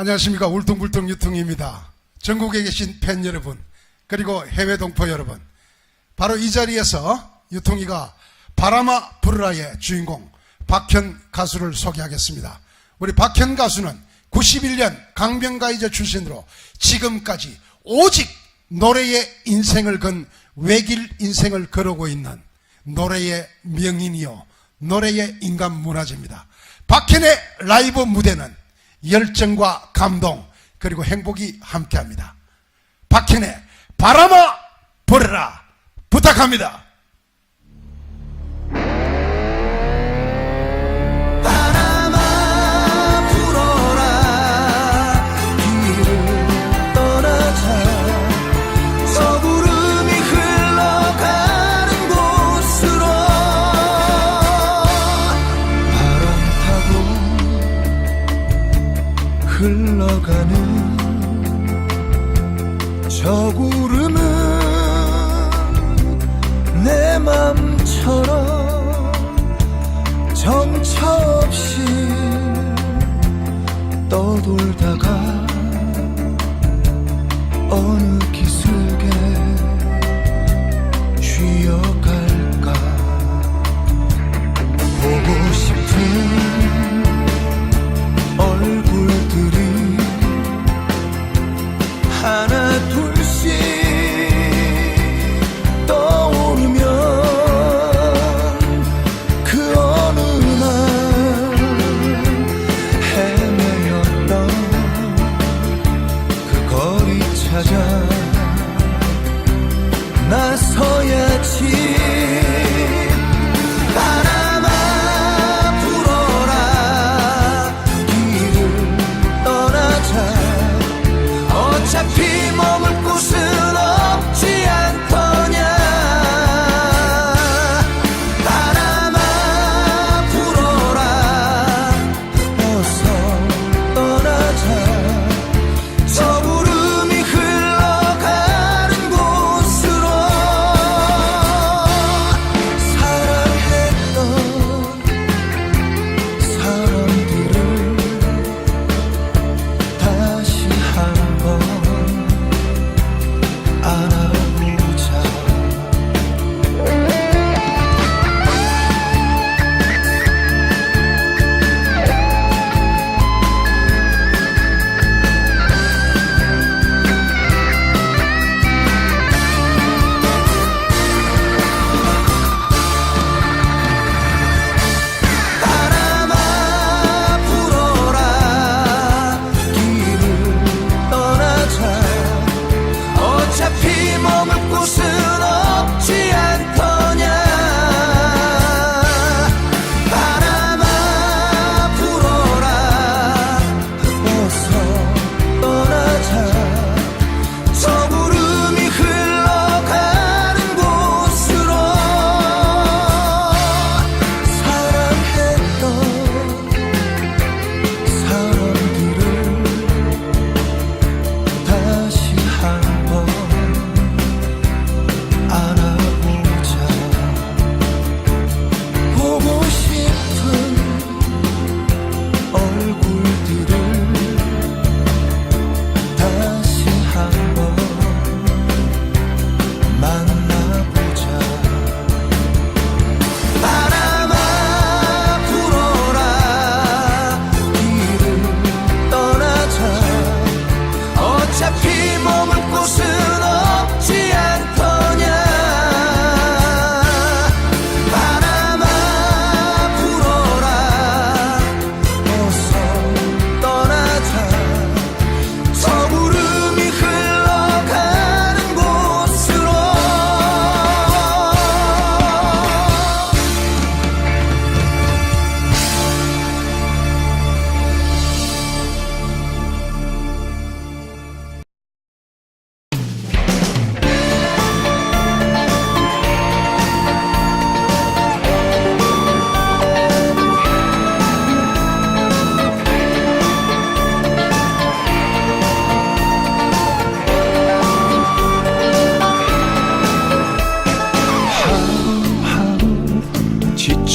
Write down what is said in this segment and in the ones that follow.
안녕하십니까 울퉁불퉁 유퉁입니다. 전국에 계신 팬 여러분 그리고 해외 동포 여러분 바로 이 자리에서 유퉁이가 바람아 부르라의 주인공 박현 가수를 소개하겠습니다. 우리 박현 가수는 91년 강변가이저 출신으로 지금까지 오직 노래의 인생을 건 외길 인생을 걸어오고 있는 노래의 명인이요 노래의 인간 문화재입니다. 박현의 라이브 무대는 열정과 감동 그리고 행복이 함께합니다. 박현의 바람아 불어라 부탁합니다. 떠돌다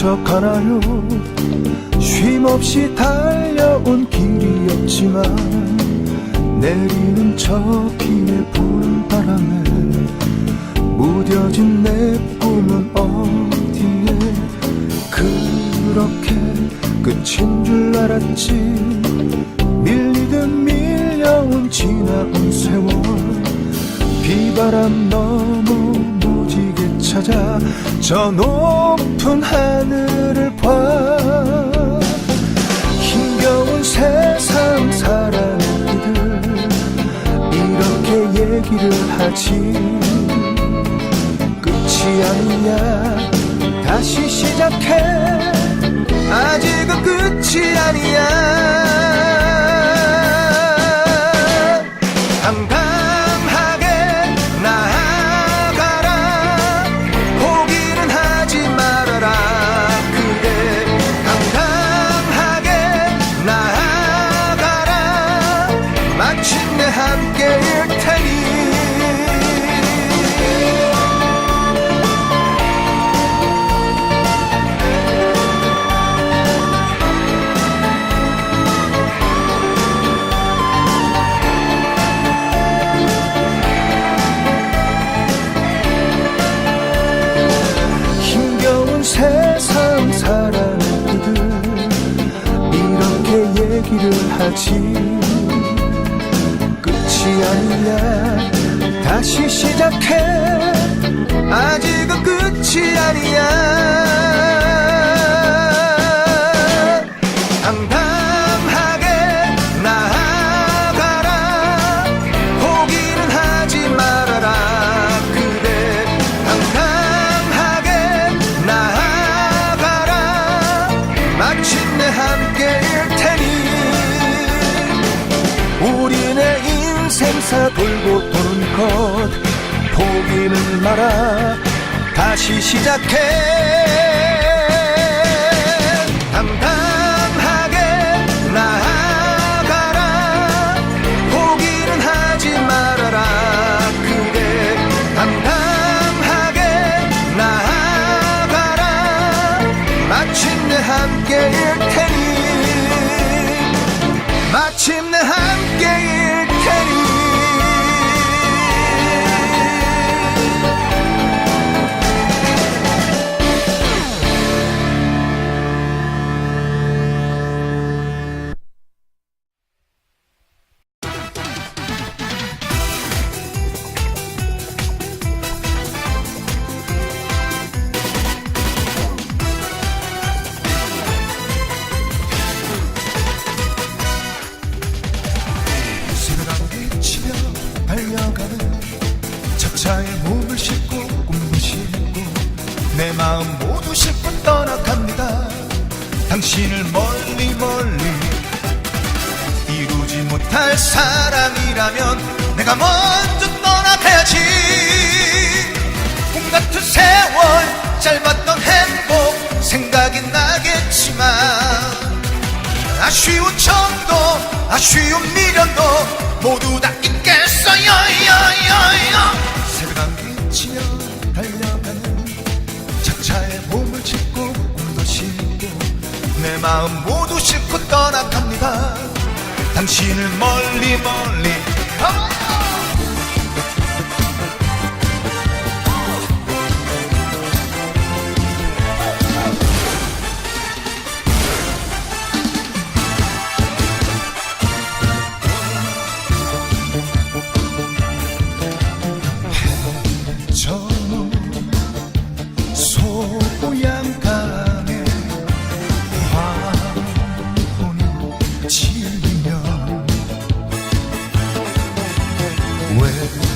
도착하나요? 쉼없이 달려온 길이었지만 내리는 저 비에 부는 바람에 무뎌진 내 꿈은 어디에? 그렇게 끝인 줄 알았지. 밀리듯 밀려온 지나온 세월. 비바람 무지개 찾아 저 높은 하늘을 봐. 힘겨운 세상 살아내기를 이렇게 얘기를 하지. 끝이 아니야. 다시 시작해. 아직은 끝이 아니야 얘기를 하지. 끝이 아니야. 다시 시작해. 아직은 끝이 아니야 인생사 돌고 도는 것 포기는 마라. 다시 시작해 차차에 몸을 싣고 꿈도 싣고 내 마음 모두 싣고 떠나갑니다. 당신을 멀리 멀리 이루지 못할 사랑이라면 내가 먼저 떠나가야지. 꿈 같은 세월 짧았던 행복 생각이 나겠지만 아쉬운 정도 아쉬운 미련도 모두 다 있겠어요 요 요 요 새벽함께 치며 달려가는 차차에 몸을 싣고 꿈도 싣고 내 마음 모두 싣고 떠나갑니다. 당신을 멀리 멀리 외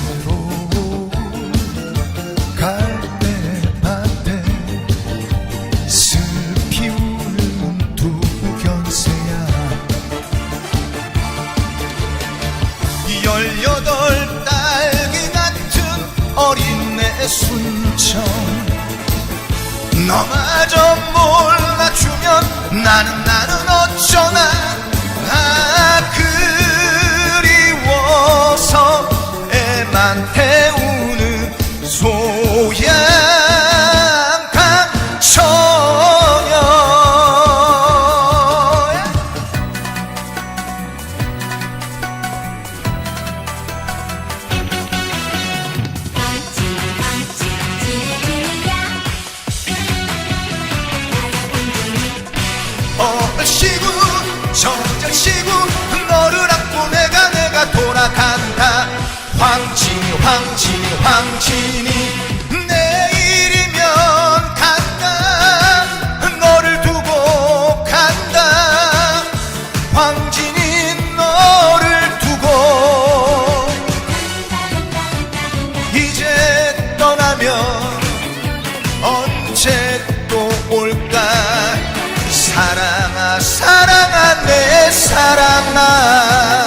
얼씨구 저절씨구. 너를 안고 내가 내가 돌아간다. 황진이 황진이 황진이 내일이면 간다. 너를 두고 간다. 황진이 너를 두고 이제 떠나면 언제 내 사랑아.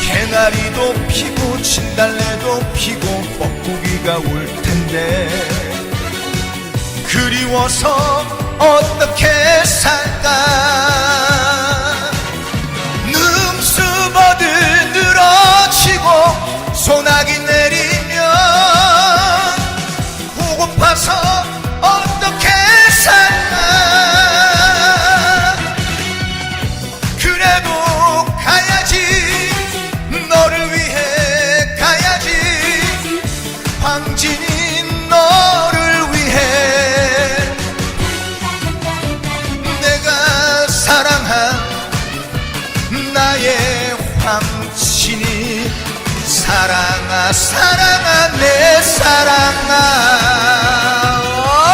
개나리도 피고 진달래도 피고 뻐꾸기가 울 텐데. 그리워서 어떻게 살까 사랑아 내 사랑아.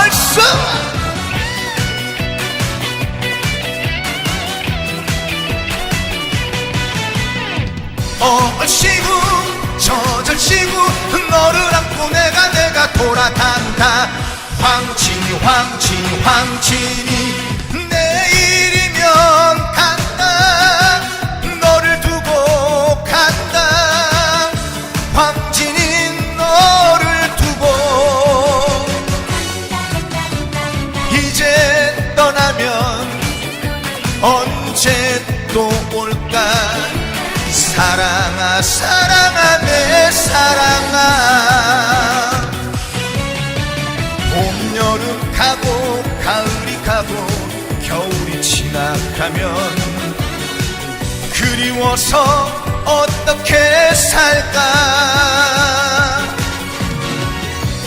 얼쑤 얼씨구 저절씨구. 너를 안고 내가 내가 돌아간다. 황친이 황친이 황친이. 내일이면 간다 올까 사랑아 사랑아 내 사랑아. 봄 여름 가고 가을이 가고 겨울이 지나가면 그리워서 어떻게 살까?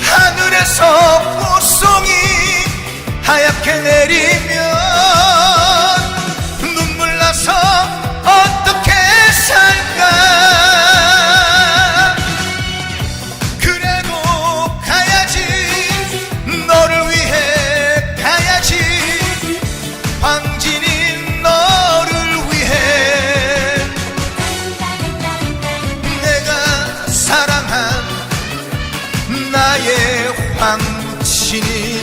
하늘에서 꽃송이 하얗게 내리면 나의 황친이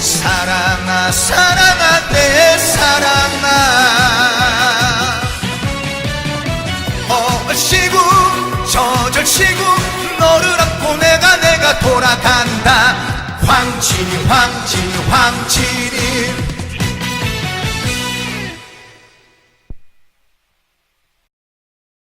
사랑아 사랑아 내 사랑아. 얼씨구 저절씨구 너를 안고 내가 내가 돌아간다. 황진이 황진이 황진이